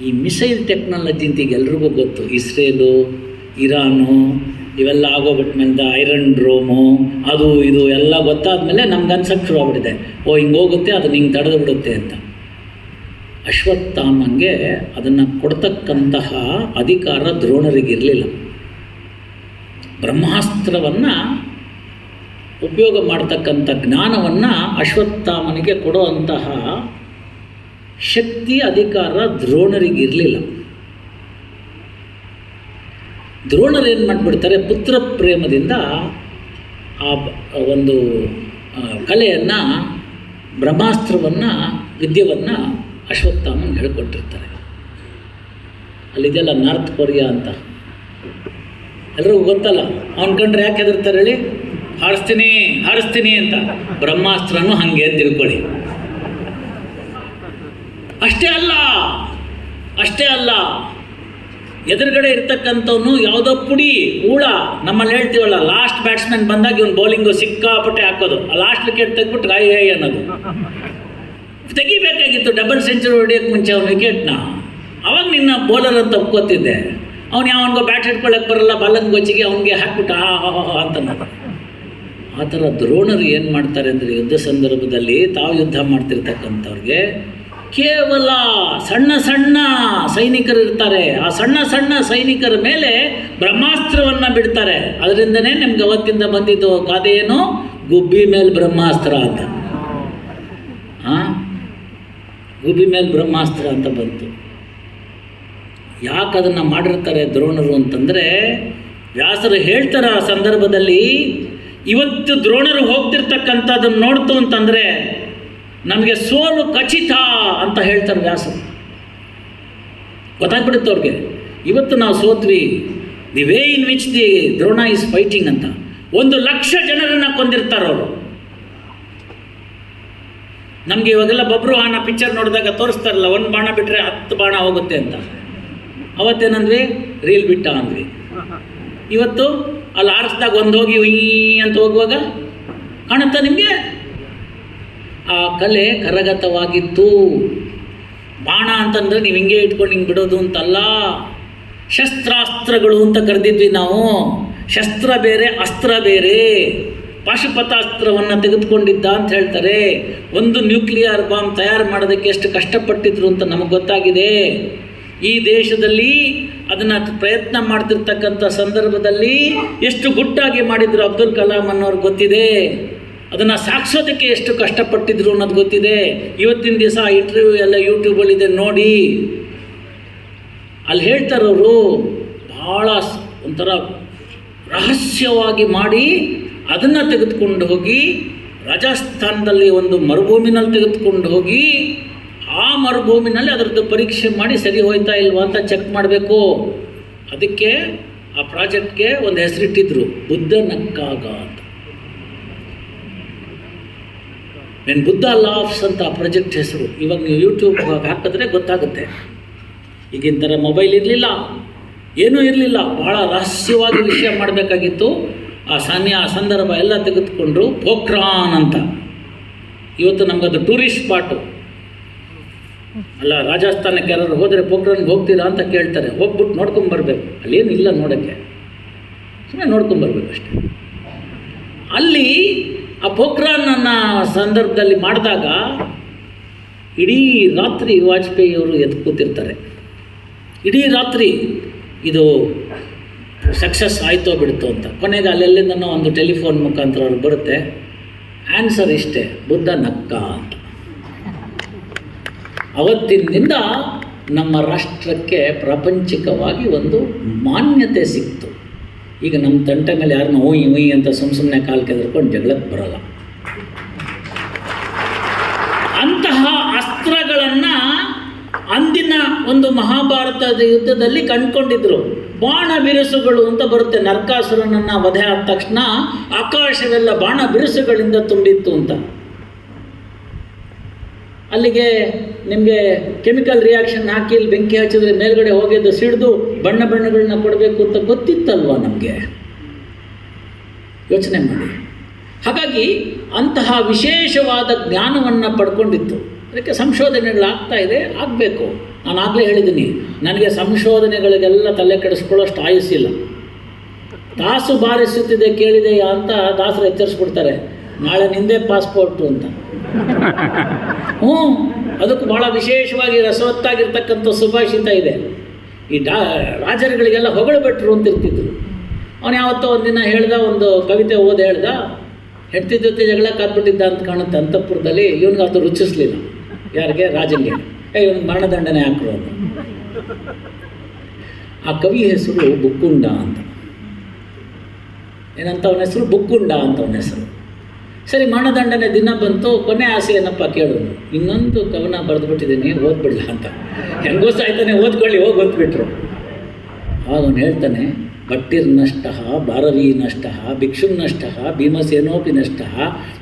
ಈ ಮಿಸೈಲ್ ಟೆಕ್ನಾಲಜಿ ಅಂತ ಈಗ ಎಲ್ರಿಗೂ ಗೊತ್ತು. ಇಸ್ರೇಲು, ಇರಾನು, ಇವೆಲ್ಲ ಆಗೋಗ್ಬಿಟ್ಮೇಲೆ ಐರನ್ ಡ್ರೋಮು, ಅದು ಇದು ಎಲ್ಲ ಗೊತ್ತಾದಮೇಲೆ ನಮ್ಗೆ ಅನ್ಸಕ್ಕೆ ಶುರು ಆಗ್ಬಿಟ್ಟಿದೆ ಓ, ಹಿಂಗೆ ಹೋಗುತ್ತೆ ಅದು ಹಿಂಗೆ ತಡೆದು ಬಿಡುತ್ತೆ ಅಂತ. ಅಶ್ವತ್ಥಾಮಂಗೆ ಅದನ್ನು ಕೊಡ್ತಕ್ಕಂತಹ ಅಧಿಕಾರ ದ್ರೋಣರಿಗಿರಲಿಲ್ಲ ಬ್ರಹ್ಮಾಸ್ತ್ರವನ್ನು ಉಪಯೋಗ ಮಾಡ್ತಕ್ಕಂಥ ಜ್ಞಾನವನ್ನು ಅಶ್ವತ್ಥಾಮನಿಗೆ ಕೊಡುವಂತಹ ಶಕ್ತಿ ಅಧಿಕಾರ ದ್ರೋಣರಿಗಿರಲಿಲ್ಲ ದ್ರೋಣರು ಏನು ಮಾಡಿಬಿಡ್ತಾರೆ? ಪುತ್ರ ಪ್ರೇಮದಿಂದ ಆ ಒಂದು ಕಲೆಯನ್ನು, ಬ್ರಹ್ಮಾಸ್ತ್ರವನ್ನು ವಿದ್ಯೆಯನ್ನು ಅಶ್ವತ್ಥಾಮನ್ ಹೇಳ್ಕೊಟ್ಟಿರ್ತಾರೆ. ಅಲ್ಲಿದೆಯಲ್ಲ ನಾರ್ತ್ ಕೊರಿಯಾ ಅಂತ. ಎಲ್ಲರಿಗೂ ಗೊತ್ತಲ್ಲ? ಅವ್ನ ಕಂಡ್ರೆ ಯಾಕೆ ಹೆದರ್ತಾರೆ ಹೇಳಿ? ಹಾರಿಸ್ತೀನಿ ಹಾರಿಸ್ತೀನಿ ಅಂತ. ಬ್ರಹ್ಮಾಸ್ತ್ರನೂ ಹಾಗೆ ತಿಳ್ಕೊಳ್ಳಿ. ಅಷ್ಟೇ ಅಲ್ಲ ಅಷ್ಟೇ ಅಲ್ಲ, ಎದುರುಗಡೆ ಇರ್ತಕ್ಕಂಥವನು ಯಾವುದೋ ಪುಡಿ, ಊಳ, ನಮ್ಮಲ್ಲಿ ಹೇಳ್ತೀವಲ್ಲ ಲಾಸ್ಟ್ ಬ್ಯಾಟ್ಸ್ಮನ್ ಬಂದಾಗ ಇವನು ಬೌಲಿಂಗು ಸಿಕ್ಕಾಪಟ್ಟೆ ಹಾಕೋದು. ಲಾಸ್ಟ್ ವಿಕೆಟ್ ತೆಗ್ಬಿಟ್ಟು ಗಾಯ ಹೈ ಅನ್ನೋದು. ತೆಗಿಬೇಕಾಗಿತ್ತು ಡಬಲ್ ಸೆಂಚುರಿ ಹೊಡಿಯೋಕ್ಕೆ ಮುಂಚೆ ಅವ್ನ ವಿಕೆಟ್ನ ಅವಾಗ ನಿನ್ನ ಬೌಲರ್ ಅಂತ ಒಪ್ಕೋತಿದ್ದೆ ಅವ್ನು ಯಾವನಿಗೋ ಬ್ಯಾಟ್ ಹಿಡ್ಕೊಳ್ಳೋಕೆ ಬರಲ್ಲ ಬಾಲಂಗ್ ಗೊಚ್ಚಿಗೆ ಅವನಿಗೆ ಹಾಕ್ಬಿಟ್ಟು ಆ ಅಂತ. ಆ ಥರ ದ್ರೋಣರು ಏನು ಮಾಡ್ತಾರೆ ಅಂದರೆ ಯುದ್ಧ ಸಂದರ್ಭದಲ್ಲಿ ತಾವು ಯುದ್ಧ ಮಾಡ್ತಿರ್ತಕ್ಕಂಥವ್ರಿಗೆ ಕೇವಲ ಸಣ್ಣ ಸಣ್ಣ ಸೈನಿಕರು ಇರ್ತಾರೆ. ಆ ಸಣ್ಣ ಸಣ್ಣ ಸೈನಿಕರ ಮೇಲೆ ಬ್ರಹ್ಮಾಸ್ತ್ರವನ್ನು ಬಿಡ್ತಾರೆ. ಅದರಿಂದನೇ ನಿಮ್ಗೆ ಅವತ್ತಿಂದ ಬಂದಿದ್ದು ಕಾದೆ ಏನು? ಗುಬ್ಬಿ ಮೇಲೆ ಬ್ರಹ್ಮಾಸ್ತ್ರ ಅಂತ. ಹಾಂ ಗುಬ್ಬಿ ಮೇಲೆ ಬ್ರಹ್ಮಾಸ್ತ್ರ ಅಂತ ಬಂತು. ಯಾಕೆ ಅದನ್ನು ಮಾಡಿರ್ತಾರೆ ದ್ರೋಣರು ಅಂತಂದರೆ, ವ್ಯಾಸರು ಹೇಳ್ತಾರೆ ಆ ಸಂದರ್ಭದಲ್ಲಿ, ಇವತ್ತು ದ್ರೋಣರು ಹೋಗ್ತಿರ್ತಕ್ಕಂಥದ್ದನ್ನು ನೋಡ್ತು ಅಂತಂದರೆ ನಮಗೆ ಸೋಲು ಖಚಿತ ಅಂತ ಹೇಳ್ತಾರೆ ವ್ಯಾಸರು. ಗೊತ್ತಾಗ್ಬಿಡುತ್ತೆ ಅವ್ರಿಗೆ. ಇವತ್ತು ನಾವು ಸೋತ್ವಿ, the way in which the Drona is fighting ಅಂತ. ಒಂದು ಲಕ್ಷ ಜನರನ್ನು ಕೊಂದಿರ್ತಾರೆ ಅವರು. ನಮಗೆ ಇವಾಗೆಲ್ಲ ಬಬ್ರು ಆನ ಪಿಕ್ಚರ್ ನೋಡಿದಾಗ ತೋರಿಸ್ತಾರಲ್ಲ, ಒಂದು ಬಾಣ ಬಿಟ್ಟರೆ ಹತ್ತು ಬಾಣ ಹೋಗುತ್ತೆ ಅಂತ. ಅವತ್ತೇನಂದ್ವಿ? ರೀಲ್ ಬಿಟ್ಟ ಅಂದ್ವಿ. ಇವತ್ತು ಅಲ್ಲಿ ಆರಿಸ್ದಾಗ ಒಂದು ಹೋಗಿ ಅಂತ ಹೋಗುವಾಗ ಕಾಣುತ್ತಾ ನಿಮಗೆ? ಆ ಕಲೆ ಕರಗತವಾಗಿತ್ತು. ಬಾಣ ಅಂತಂದರೆ ನೀವು ಹಿಂಗೆ ಇಟ್ಕೊಂಡು ಹಿಂಗೆ ಬಿಡೋದು ಅಂತಲ್ಲ. ಶಸ್ತ್ರಾಸ್ತ್ರಗಳು ಅಂತ ಕರೆದಿದ್ವಿ ನಾವು. ಶಸ್ತ್ರ ಬೇರೆ, ಅಸ್ತ್ರ ಬೇರೆ. ಪಾಶುಪತಾಸ್ತ್ರವನ್ನು ತೆಗೆದುಕೊಂಡಿದ್ದ ಅಂತ ಹೇಳ್ತಾರೆ. ಒಂದು ನ್ಯೂಕ್ಲಿಯರ್ ಬಾಂಬ್ ತಯಾರು ಮಾಡೋದಕ್ಕೆ ಎಷ್ಟು ಕಷ್ಟಪಟ್ಟಿದ್ರು ಅಂತ ನಮಗೆ ಗೊತ್ತಾಗಿದೆ. ಈ ದೇಶದಲ್ಲಿ ಅದನ್ನು ಪ್ರಯತ್ನ ಮಾಡ್ತಿರ್ತಕ್ಕಂಥ ಸಂದರ್ಭದಲ್ಲಿ ಎಷ್ಟು ಗುಟ್ಟಾಗಿ ಮಾಡಿದ್ರು ಅಬ್ದುಲ್ ಕಲಾಂ ಅನ್ನೋರು ಗೊತ್ತಿದೆ. ಅದನ್ನು ಸಾಕ್ಸೋದಕ್ಕೆ ಎಷ್ಟು ಕಷ್ಟಪಟ್ಟಿದ್ರು ಅನ್ನೋದು ಗೊತ್ತಿದೆ. ಇವತ್ತಿನ ದಿವಸ ಇಂಟರ್ವ್ಯೂ ಎಲ್ಲ ಯೂಟ್ಯೂಬಲ್ಲಿದೆ ನೋಡಿ. ಅಲ್ಲಿ ಹೇಳ್ತಾರವರು, ಭಾಳ ಒಂಥರ ರಹಸ್ಯವಾಗಿ ಮಾಡಿ ಅದನ್ನು ತೆಗೆದುಕೊಂಡು ಹೋಗಿ, ರಾಜಸ್ಥಾನದಲ್ಲಿ ಒಂದು ಮರುಭೂಮಿನಲ್ಲಿ ತೆಗೆದುಕೊಂಡು ಹೋಗಿ, ಆ ಮರುಭೂಮಿನಲ್ಲಿ ಅದರದ್ದು ಪರೀಕ್ಷೆ ಮಾಡಿ ಸರಿ ಹೋಯ್ತಾ ಇಲ್ವಾ ಅಂತ ಚೆಕ್ ಮಾಡಬೇಕು. ಅದಕ್ಕೆ ಆ ಪ್ರಾಜೆಕ್ಟ್ಗೆ ಒಂದು ಹೆಸರಿಟ್ಟಿದ್ರು, ಬುದ್ಧನಕ್ಕಾಗ ಅಂತ. ವೆನ್ ಬುದ್ಧ ಲಾಫ್ಸ್ ಅಂತ ಪ್ರಾಜೆಕ್ಟ್ ಹೆಸರು. ಇವಾಗ ನೀವು ಯೂಟ್ಯೂಬ್ ಹಾಕಿದ್ರೆ ಗೊತ್ತಾಗುತ್ತೆ. ಈಗಿನ ಥರ ಮೊಬೈಲ್ ಇರಲಿಲ್ಲ. ಏನೂ ಇರಲಿಲ್ಲ. ಭಾಳ ರಹಸ್ಯವಾಗಿ ವಿಷಯ ಮಾಡಬೇಕಾಗಿತ್ತು. ಆ ಸಾನ್ಯ, ಆ ಸಂದರ್ಭ ಎಲ್ಲ ತೆಗೆದುಕೊಂಡ್ರು ಪೋಖ್ರಾನ್ ಅಂತ. ಇವತ್ತು ನಮಗದು ಟೂರಿಸ್ಟ್ ಸ್ಪಾಟು ಅಲ್ಲ, ರಾಜಸ್ಥಾನಕ್ಕೆ ಯಾರಾದ್ರು ಹೋದರೆ ಪೋಖ್ರಾನ್ಗೆ ಹೋಗ್ತೀರಾ ಅಂತ ಕೇಳ್ತಾರೆ. ಹೋಗ್ಬಿಟ್ಟು ನೋಡ್ಕೊಂಬರ್ಬೇಕು ಅಲ್ಲೇನು ಇಲ್ಲ ನೋಡೋಕ್ಕೆ. ಸುಮ್ಮನೆ ನೋಡ್ಕೊಂಬರ್ಬೇಕು ಅಷ್ಟೇ. ಅಲ್ಲಿ ಆ ಪೋಖ್ರಾನ್ನ ಸಂದರ್ಭದಲ್ಲಿ ಮಾಡಿದಾಗ ಇಡೀ ರಾತ್ರಿ ವಾಜಪೇಯಿಯವರು ಎದ್ದು ಕೂತಿರ್ತಾರೆ. ಇಡೀ ರಾತ್ರಿ ಇದು ಸಕ್ಸಸ್ ಆಯಿತೋ ಬಿಡ್ತೋ ಅಂತ. ಕೊನೆಗೆ ಅಲ್ಲೆಲ್ಲಿಂದನೋ ಒಂದು ಟೆಲಿಫೋನ್ ಮುಖಾಂತರ ಅವ್ರಿಗೆ ಬರುತ್ತೆ. ಆನ್ಸರ್ ಇಷ್ಟೇ, ಬುದ್ಧ ನಕ್ಕ ಅಂತ. ಅವತ್ತಿನಿಂದ ನಮ್ಮ ರಾಷ್ಟ್ರಕ್ಕೆ ಪ್ರಾಪಂಚಿಕವಾಗಿ ಒಂದು ಮಾನ್ಯತೆ ಸಿಕ್ತು. ಈಗ ನಮ್ಮ ತಂಟೆ ಮೇಲೆ ಯಾರನ್ನ ಓಯ್ ಓಯ್ ಅಂತ ಸುಮ್ ಸುಮ್ಮನೆ ಕಾಲು ಕೆದರ್ಕೊಂಡು ಜಗಳಕ್ಕೆ ಬರಲ್ಲ. ಅಂತಹ ಅಸ್ತ್ರಗಳನ್ನು ಅಂದಿನ ಒಂದು ಮಹಾಭಾರತದ ಯುದ್ಧದಲ್ಲಿ ಕಂಡುಕೊಂಡಿದ್ರು. ಬಾಣ ಬಿರುಸುಗಳು ಅಂತ ಬರುತ್ತೆ. ನರಕಾಸುರನನ್ನ ವಧೆ ಆದ ತಕ್ಷಣ ಆಕಾಶವೆಲ್ಲ ಬಾಣ ಬಿರುಸುಗಳಿಂದ ತುಂಬಿತ್ತು ಅಂತ. ಅಲ್ಲಿಗೆ ನಿಮಗೆ ಕೆಮಿಕಲ್ ರಿಯಾಕ್ಷನ್ ಹಾಕಿ ಇಲ್ಲಿ ಬೆಂಕಿ ಹಚ್ಚಿದ್ರೆ ಮೇಲ್ಗಡೆ ಹೋಗಿದ್ದು ಸಿಡಿದು ಬಣ್ಣ ಬಣ್ಣಗಳನ್ನ ಕೊಡಬೇಕು ಅಂತ ಗೊತ್ತಿತ್ತಲ್ವ ನಮಗೆ? ಯೋಚನೆ ಮಾಡಿ. ಹಾಗಾಗಿ ಅಂತಹ ವಿಶೇಷವಾದ ಜ್ಞಾನವನ್ನು ಪಡ್ಕೊಂಡಿತ್ತು. ಅದಕ್ಕೆ ಸಂಶೋಧನೆಗಳಾಗ್ತಾ ಇದೆ, ಆಗಬೇಕು. ನಾನು ಆಗಲೇ ಹೇಳಿದ್ದೀನಿ, ನನಗೆ ಸಂಶೋಧನೆಗಳಿಗೆಲ್ಲ ತಲೆ ಕೆಡಿಸ್ಕೊಳ್ಳೋಷ್ಟು ಆಯುಸ್ಸಿಲ್ಲ. ದಾಸು ಬಾರಿಸುತ್ತಿದೆ ಕೇಳಿದೆಯಾ ಅಂತ ದಾಸರು ಎಚ್ಚರಿಸ್ಬಿಡ್ತಾರೆ. ನಾಳೆ ನಿಂದೆ ಪಾಸ್ಪೋರ್ಟು ಅಂತ. ಹ್ಞೂ ಅದಕ್ಕೆ ಭಾಳ ವಿಶೇಷವಾಗಿ ರಸವತ್ತಾಗಿರ್ತಕ್ಕಂಥ ಸುಭಾಷಿತ ಇದೆ. ಈ ಡಾ ರಾಜರುಗಳಿಗೆಲ್ಲ ಹೊಗಳಬೆಟ್ರು ಅಂತ ಇರ್ತಿದ್ರು. ಅವನು ಯಾವತ್ತೋ ಒಂದಿನ ಹೇಳ್ದ ಒಂದು ಕವಿತೆ ಓದಿ ಹೇಳ್ದ ಹೆಂಡತಿ ಜೊತೆ ಜಗಳ ಕಾದ್ಬಿಟ್ಟಿದ್ದ ಅಂತ ಕಾಣುತ್ತೆ. ಅಂತಃಪುರದಲ್ಲಿ ಇವನಿಗೆ ಅದು ರುಚಿಸ್ಲಿಲ್ಲ. ಯಾರಿಗೆ? ರಾಜನಿಗೆ. ಏ ಇವನಿಗೆ ಮರಣದಂಡನೆ ಹಾಕರು ಅಂತ. ಆ ಕವಿ ಹೆಸರು ಬುಕ್ಕುಂಡ ಅಂತ. ಏನಂತ ಅವನ ಹೆಸರು? ಬುಕ್ಕುಂಡ ಅಂತ ಅವನ ಹೆಸರು. ಸರಿ, ಮರಣದಂಡನೆ ದಿನ ಬಂತು, ಕೊನೆ ಆಸೆ ಏನಪ್ಪ ಕೇಳೋದು ಇನ್ನೊಂದು ಕವನ ಬರೆದ್ಬಿಟ್ಟಿದ್ದೀನಿ, ಓದ್ಬಿಡ್ಲ ಅಂತ. ಹೆಂಗೋ ಸಾಯ್ತಾನೆ, ಓದ್ಕೊಳ್ಳಿ, ಹೋಗಿ ಓದ್ಬಿಟ್ರು. ಆಗ ಅವನು ಹೇಳ್ತಾನೆ ಭಟ್ಟಿರ್ ನಷ್ಟ, ಭಾರವೀ ನಷ್ಟ, ಭಿಕ್ಷು ನಷ್ಟ, ಭೀಮಸೇನೋಪಿ ನಷ್ಟ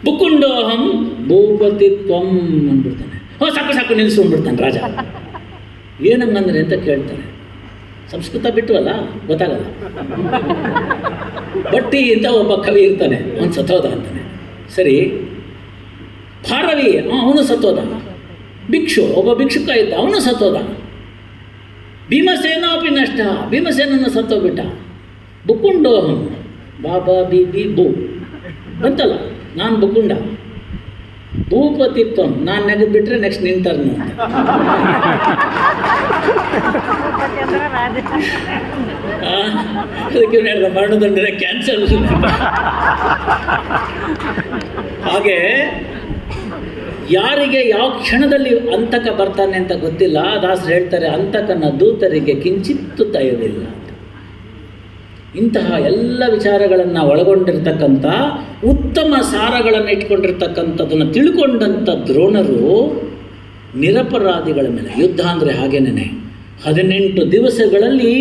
ಬುಕುಂಡೋಹಂ ಭೂಪತಿ ತ್ವಂ ಅಂದ್ಬಿಡ್ತಾನೆ. ಹೋ ಸಾಕು ಸಾಕು ನಿಲ್ಲಿಸ್ಕೊಂಡ್ಬಿಡ್ತಾನೆ ರಾಜ. ಏನಂಗಂದ್ರೆ ಅಂತ ಕೇಳ್ತಾನೆ. ಸಂಸ್ಕೃತ ಬಿಟ್ಟವಲ್ಲ ಗೊತ್ತಾಗಲ್ಲ. ಬಟ್ಟಿ ಅಂತ ಒಬ್ಬ ಕವಿ ಇರ್ತಾನೆ, ಅವನು ಸತೋದ ಅಂತಾನೆ. ಸರಿ, ಭಾರವಿ ಅವನು ಸತ್ತೋದ. ಭಿಕ್ಷು, ಒಬ್ಬ ಭಿಕ್ಷುಕ ಇದ್ದ, ಅವನು ಸತ್ತೋದ. ಭೀಮಸೇನಾಪಿ ನಷ್ಟ, ಭೀಮಸೇನನ್ನು ಸತ್ತೋಗ್ಬಿಟ್ಟ. ಬುಕ್ಕುಂಡೋಹಂ ಬಾಬಾ ಬಿ ಬಿ ಬು ಬಂತಲ್ಲ, ನಾನು ಬುಕ್ಕುಂಡ ಭೂಪತಿತ್ವಂ, ನಾನು ನೆಗೆದ್ಬಿಟ್ರೆ ನೆಕ್ಸ್ಟ್ ನಿಂತಾರೆ ಅದಕ್ಕೆ ಹೇಳ್ದ ಮರಣದಂಡನೆ ಕ್ಯಾನ್ಸಲ್ ಹಾಗೆ ಯಾರಿಗೆ ಯಾವ ಕ್ಷಣದಲ್ಲಿ ಅಂತಕ ಬರ್ತಾನೆ ಅಂತ ಗೊತ್ತಿಲ್ಲ, ದಾಸರು ಹೇಳ್ತಾರೆ, ಅಂತಕನ ದೂತರಿಗೆ ಕಿಂಚಿತ್ತು ತಯವಿಲ್ಲ ಇಂತಹ ಎಲ್ಲ ವಿಚಾರಗಳನ್ನು ಒಳಗೊಂಡಿರ್ತಕ್ಕಂಥ ಉತ್ತಮ ಸಾರಗಳನ್ನು ಇಟ್ಕೊಂಡಿರ್ತಕ್ಕಂಥದ್ದನ್ನು ತಿಳ್ಕೊಂಡಂಥ ದ್ರೋಣರು ನಿರಪರಾಧಿಗಳ ಮೇಲೆ, ಯುದ್ಧ ಅಂದರೆ ಹಾಗೇನೆ ಹದಿನೆಂಟು ದಿವಸಗಳಲ್ಲಿ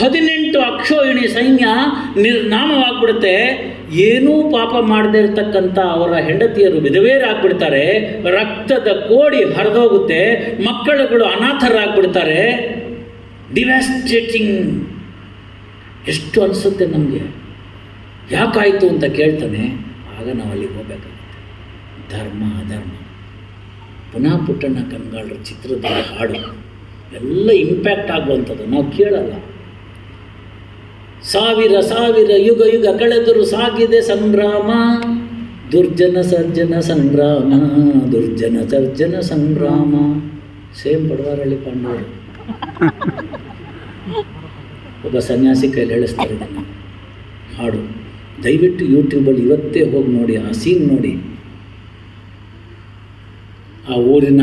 ಹದಿನೆಂಟು ಅಕ್ಷೋಹಿಣಿ ಸೈನ್ಯ ನಿರ್ನಾಮವಾಗ್ಬಿಡುತ್ತೆ. ಏನೂ ಪಾಪ ಮಾಡದೇ ಇರತಕ್ಕಂಥ ಅವರ ಹೆಂಡತಿಯರು ವಿಧವೇರಾಗ್ಬಿಡ್ತಾರೆ ರಕ್ತದ ಕೋಡಿ ಹರಿದೋಗುತ್ತೆ. ಮಕ್ಕಳುಗಳು ಅನಾಥರಾಗ್ಬಿಡ್ತಾರೆ. ಡಿವ್ಯಾಸ್ಟೇಟಿಂಗ್. ಎಷ್ಟು ಅನಿಸುತ್ತೆ ನಮಗೆ? ಯಾಕಾಯಿತು ಅಂತ ಕೇಳ್ತಾನೆ. ಆಗ ನಾವು ಅಲ್ಲಿಗೆ ಹೋಗಬೇಕಾಗುತ್ತೆ. ಧರ್ಮ, ಅಧರ್ಮ. ಪುನಃ ಪುಟ್ಟಣ್ಣ ಕನ್ಗಾಳ್ರ ಚಿತ್ರದ ಹಾಡು. ಎಲ್ಲ ಇಂಪ್ಯಾಕ್ಟ್ ಆಗುವಂಥದ್ದು. ನಾವು ಕೇಳಲ್ಲ. ಸಾವಿರ ಸಾವಿರ ಯುಗ ಯುಗ ಕಳೆದರು ಸಾಗಿದೆ ಸಂಗ್ರಾಮ ದುರ್ಜನ ಸರ್ಜನ ಸಂಗ್ರಾಮ ದುರ್ಜನ ಸರ್ಜನ ಸಂಗ್ರಾಮ ಸೇಮ್ ಪಡವಾರಳ್ಳಿ ಪಾಂಡವರು. ಒಬ್ಬ ಸನ್ಯಾಸಿ ಕೈಲಿ ಹೇಳಿಸ್ತಾರೆ ಇದನ್ನು. ಹಾಡು. ದಯವಿಟ್ಟು ಯೂಟ್ಯೂಬಲ್ಲಿ ಇವತ್ತೇ ಹೋಗಿ ನೋಡಿ, ಆ ಸೀನ್ ನೋಡಿ. ಆ ಊರಿನ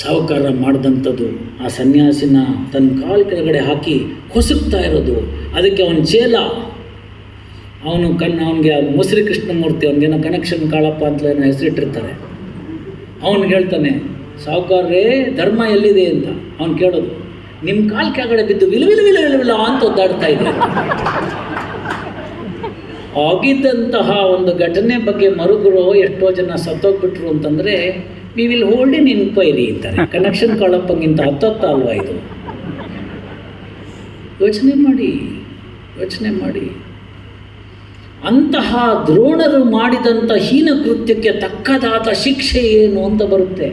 ಸಾಹುಕಾರ ಮಾಡಿದಂಥದ್ದು, ಆ ಸನ್ಯಾಸಿನ ತನ್ನ ಕಾಲು ಕೆಳಗಡೆ ಹಾಕಿ ಹೊಸಕ್ತಾ ಇರೋದು. ಅದಕ್ಕೆ ಅವನ ಚೇಲ ಅವನು ಕಣ್ಣು ಅವನಿಗೆ ಮುಸ್ರಿ ಕೃಷ್ಣಮೂರ್ತಿ ಅವನಿಗೇನೋ ಕನೆಕ್ಷನ್ ಕಾಳಪ್ಪ ಅಂತ ಏನೋ ಹೆಸರಿಟ್ಟಿರ್ತಾರೆ. ಅವನು ಹೇಳ್ತಾನೆ ಸಾಹುಕಾರರೇ ಧರ್ಮ ಎಲ್ಲಿದೆ ಅಂತ? ಅವನು ಕೇಳೋದು ನಿಮ್ಮ ಕಾಲು ಕೆಳಗಡೆ ಬಿದ್ದು ವಿಲು ವಿಲು ವಿಲು ವಿಲು ವಿಲು ಅಂತ ಒದ್ದಾಡ್ತಾ ಇದ್ದ ಆಗಿದ್ದಂತಹ ಒಂದು ಘಟನೆ ಬಗ್ಗೆ ಮರುಗಳು ಎಷ್ಟೋ ಜನ ಸತ್ತೋಗ್ಬಿಟ್ರು ಅಂತಂದರೆ we will hold in inquiry ಅಂತಾರೆ. ಕನೆಕ್ಷನ್ ಕಾಳಪ್ಪಗಿಂತ ಹತ್ತತ್ತ ಅಲ್ವಾ ಇದು? ಯೋಚನೆ ಮಾಡಿ ಯೋಚನೆ ಮಾಡಿ. ಅಂತಹ ದ್ರೋಣರು ಮಾಡಿದಂಥ ಹೀನ ಕೃತ್ಯಕ್ಕೆ ತಕ್ಕದಾದ ಶಿಕ್ಷೆ ಏನು ಅಂತ ಬರುತ್ತೆ.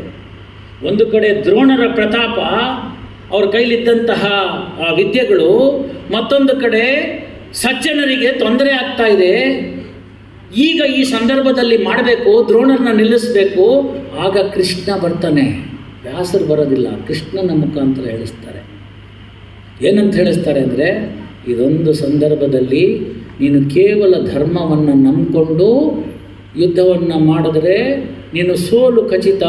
ಒಂದು ಕಡೆ ದ್ರೋಣರ ಪ್ರತಾಪ, ಅವ್ರ ಕೈಲಿದ್ದಂತಹ ವಿದ್ಯೆಗಳು, ಮತ್ತೊಂದು ಕಡೆ ಸಜ್ಜನರಿಗೆ ತೊಂದರೆ ಆಗ್ತಾ ಇದೆ. ಈಗ ಈ ಸಂದರ್ಭದಲ್ಲಿ ಮಾಡಬೇಕು, ದ್ರೋಣರನ್ನ ನಿಲ್ಲಿಸಬೇಕು, ಆಗ ಕೃಷ್ಣ ಬರ್ತಾನೆ. ವ್ಯಾಸರು ಬರೋದಿಲ್ಲ, ಕೃಷ್ಣನ ಮುಖಾಂತರ ಹೇಳಿಸ್ತಾರೆ. ಏನಂತ ಹೇಳಿಸ್ತಾರೆ ಅಂದರೆ, ಇದೊಂದು ಸಂದರ್ಭದಲ್ಲಿ ನೀನು ಕೇವಲ ಧರ್ಮವನ್ನು ನಂಬಿಕೊಂಡು ಯುದ್ಧವನ್ನು ಮಾಡಿದ್ರೆ ನೀನು ಸೋಲು ಖಚಿತ.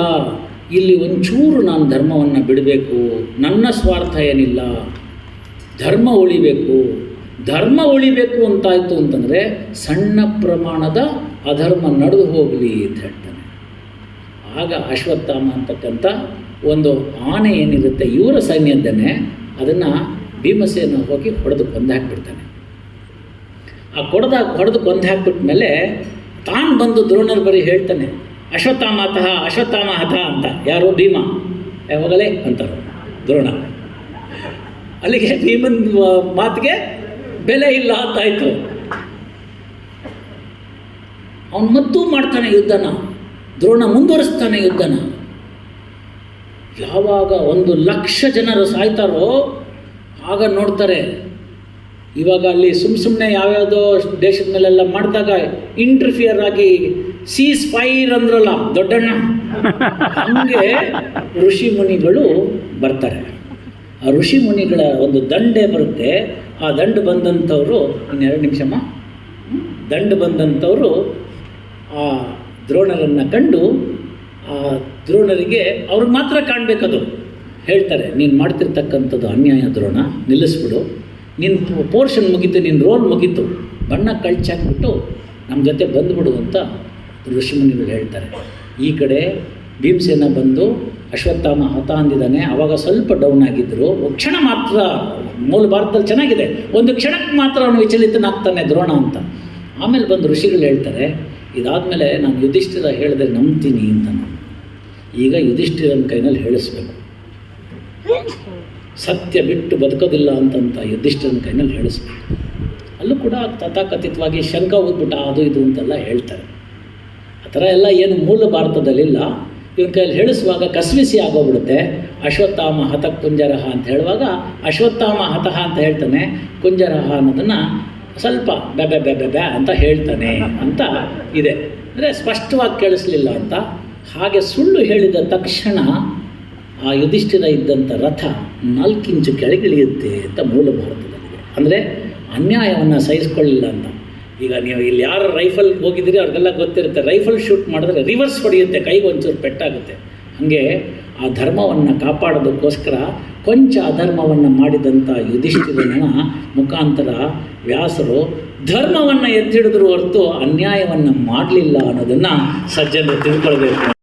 ಇಲ್ಲಿ ಒಂಚೂರು ನಾನು ಧರ್ಮವನ್ನು ಬಿಡಬೇಕು. ನನ್ನ ಸ್ವಾರ್ಥ ಏನಿಲ್ಲ. ಧರ್ಮ ಉಳಿಬೇಕು. ಧರ್ಮ ಉಳಿಬೇಕು ಅಂತಾಯಿತು ಅಂತಂದರೆ ಸಣ್ಣ ಪ್ರಮಾಣದ ಅಧರ್ಮ ನಡೆದು ಹೋಗಲಿ ಅಂತ ಹೇಳ್ತಾನೆ. ಆಗ ಅಶ್ವತ್ಥಾಮ ಅಂತಕ್ಕಂಥ ಒಂದು ಆನೆ ಏನಿರುತ್ತೆ, ಇವರ ಸೈನ್ಯದನ್ನೇ ಅದನ್ನು ಭೀಮಸೇನ ಹೋಗಿ ಹೊಡೆದು ಕೊಂದು ಹಾಕ್ಬಿಡ್ತಾನೆ. ಆ ಕೊಡದ ಹೊಡೆದು ಕೊಂದು ಹಾಕ್ಬಿಟ್ಮೇಲೆ ತಾನು ಬಂದು ದ್ರೋಣರ ಬರೀ ಹೇಳ್ತಾನೆ ಅಶ್ವತ್ಥಾಮ ಅತಃ ಅಂತ. ಯಾರು? ಭೀಮ. ಯಾವಾಗಲೇ ಅಂತಾರೆ ದ್ರೋಣ. ಅಲ್ಲಿಗೆ ಭೀಮನ್ ಮಾತಿಗೆ ಬೆಲೆ ಇಲ್ಲ ಅಂತಾಯಿತು ಅವನು ಮತ್ತೂ ಮಾಡ್ತಾನೆ ಯುದ್ಧನ. ದ್ರೋಣ ಮುಂದುವರಿಸ್ತಾನೆ ಯುದ್ಧನ. ಯಾವಾಗ ಒಂದು ಲಕ್ಷ ಜನರು ಸಾಯ್ತಾರೋ ಆಗ ನೋಡ್ತಾರೆ, ಇವಾಗ ಅಲ್ಲಿ ಸುಮ್ಮ ಸುಮ್ಮನೆ ಯಾವ್ಯಾವುದೋ ದೇಶದ ಮೇಲೆಲ್ಲ ಮಾಡಿದಾಗ ಇಂಟರ್ಫಿಯರ್ ಆಗಿ ಸೀಸ್ ಫೈರ್ ಅಂದ್ರಲ್ಲ ದೊಡ್ಡಣ್ಣ. ಹಂಗೆ ಋಷಿ ಮುನಿಗಳು ಬರ್ತಾರೆ. ಆ ಋಷಿ ಮುನಿಗಳ ಒಂದು ದಂಡೆ ಬರುತ್ತೆ. ಆ ದಂಡು ಬಂದಂಥವರು ಇನ್ನೆರಡು ನಿಮಿಷಮ್ಮ? ದಂಡು ಬಂದಂಥವರು ಆ ದ್ರೋಣರನ್ನು ಕಂಡು ಆ ದ್ರೋಣರಿಗೆ ಅವ್ರಿಗೆ ಮಾತ್ರ ಕಾಣಬೇಕದು. ಹೇಳ್ತಾರೆ, ನೀನು ಮಾಡ್ತಿರ್ತಕ್ಕಂಥದ್ದು ಅನ್ಯಾಯ ದ್ರೋಣ, ನಿಲ್ಲಿಸ್ಬಿಡು. ನಿನ್ನ ಪೋರ್ಷನ್ ಮುಗೀತು ನಿನ್ನ ರೋಲ್ ಮುಗೀತು. ಬಣ್ಣ ಕಳ್ಚಾಕ್ಬಿಟ್ಟು ನಮ್ಮ ಜೊತೆ ಬಂದುಬಿಡು ಅಂತ ಋಷಿಮುನಿಗಳು ಹೇಳ್ತಾರೆ. ಈ ಕಡೆ ಭೀಮಸೇನ ಬಂದು ಅಶ್ವತ್ಥಾಮ ಹತ ಅಂದಿದ್ದಾನೆ. ಆವಾಗ ಸ್ವಲ್ಪ ಡೌನ್ ಆಗಿದ್ದರು ಕ್ಷಣ ಮಾತ್ರ ಮೂಲ ಭಾರತದಲ್ಲಿ ಚೆನ್ನಾಗಿದೆ. ಒಂದು ಕ್ಷಣಕ್ಕೆ ಮಾತ್ರ ಅವನು ವಿಚಲಿತನಾಗ್ತಾನೆ ದ್ರೋಣ ಅಂತ. ಆಮೇಲೆ ಬಂದು ಋಷಿಗಳು ಹೇಳ್ತಾರೆ, ಇದಾದಮೇಲೆ ನಾನು ಯುಧಿಷ್ಠಿರ ಹೇಳಿದ್ರೆ ನಂಬ್ತೀನಿ ಅಂತ ನಾನು. ಈಗ ಯುಧಿಷ್ಠಿರನ ಕೈನಲ್ಲಿ ಹೇಳಿಸ್ಬೇಕು. ಸತ್ಯ ಬಿಟ್ಟು ಬದುಕೋದಿಲ್ಲ ಅಂತಂತ ಯುದ್ಧಿಷ್ಠರ ಕೈನಲ್ಲಿ ಹೇಳಿಸ್ಬೇಕು ಅಲ್ಲೂ ಕೂಡ ತಥಾಕಥಿತವಾಗಿ ಶಂಕ ಓದ್ಬಿಟ್ಟ ಅದು ಇದು ಅಂತೆಲ್ಲ ಹೇಳ್ತಾರೆ. ಆ ಥರ ಎಲ್ಲ ಏನು ಮೂಲ ಭಾರತದಲ್ಲಿಲ್ಲ. ಇವ್ರ ಕೈಯಲ್ಲಿ ಹೇಳಿಸುವಾಗ ಕಸ್ವಿಸಿ ಆಗೋಗ್ಬಿಡುತ್ತೆ. ಅಶ್ವತ್ಥಾಮ ಹತ ಕುಂಜರಹ ಅಂತ ಹೇಳುವಾಗ ಅಶ್ವತ್ಥಾಮ ಹತಃ ಅಂತ ಹೇಳ್ತಾನೆ. ಕುಂಜರಹ ಅನ್ನೋದನ್ನು ಸ್ವಲ್ಪ ಬೆಬೆ ಬೆಬೆ ಬೆ ಅಂತ ಹೇಳ್ತಾನೆ ಅಂತ ಇದೆ. ಅಂದರೆ ಸ್ಪಷ್ಟವಾಗಿ ಕೇಳಿಸ್ಲಿಲ್ಲ ಅಂತ. ಹಾಗೆ ಸುಳ್ಳು ಹೇಳಿದ ತಕ್ಷಣ ಆ ಯುಧಿಷ್ಠಿರ ಇದ್ದಂಥ ರಥ ನಾಲ್ಕಿಂಚು ಕೆಳಗಿಳಿಯುತ್ತೆ ಅಂತ ಮೂಲ ಭಾರತದಲ್ಲಿದೆ. ಅಂದರೆ ಅನ್ಯಾಯವನ್ನು ಸಹಿಸ್ಕೊಳ್ಳಿಲ್ಲ ಅಂತ. ಈಗ ನೀವು ಇಲ್ಲಿ ಯಾರು ರೈಫಲ್ ಹೋಗಿದ್ದೀರಿ ಅವ್ರಿಗೆಲ್ಲ ಗೊತ್ತಿರುತ್ತೆ. ರೈಫಲ್ ಶೂಟ್ ಮಾಡಿದ್ರೆ ರಿವರ್ಸ್ ಹೊಡೆಯುತ್ತೆ, ಕೈಗೆ ಒಂಚೂರು ಪೆಟ್ಟಾಗುತ್ತೆ. ಹಾಗೆ ಆ ಧರ್ಮವನ್ನು ಕಾಪಾಡೋದಕ್ಕೋಸ್ಕರ ಕೊಂಚ ಅಧರ್ಮವನ್ನು ಮಾಡಿದಂಥ ಯುಧಿಷ್ಠಿರನ ಮುಖಾಂತರ ವ್ಯಾಸರು ಧರ್ಮವನ್ನು ಎತ್ತಿಡಿದ್ರು ಹೊರತು ಅನ್ಯಾಯವನ್ನು ಮಾಡಲಿಲ್ಲ ಅನ್ನೋದನ್ನು ಸಜ್ಜನರು ತಿಳ್ಕೊಳ್ಬೇಕು.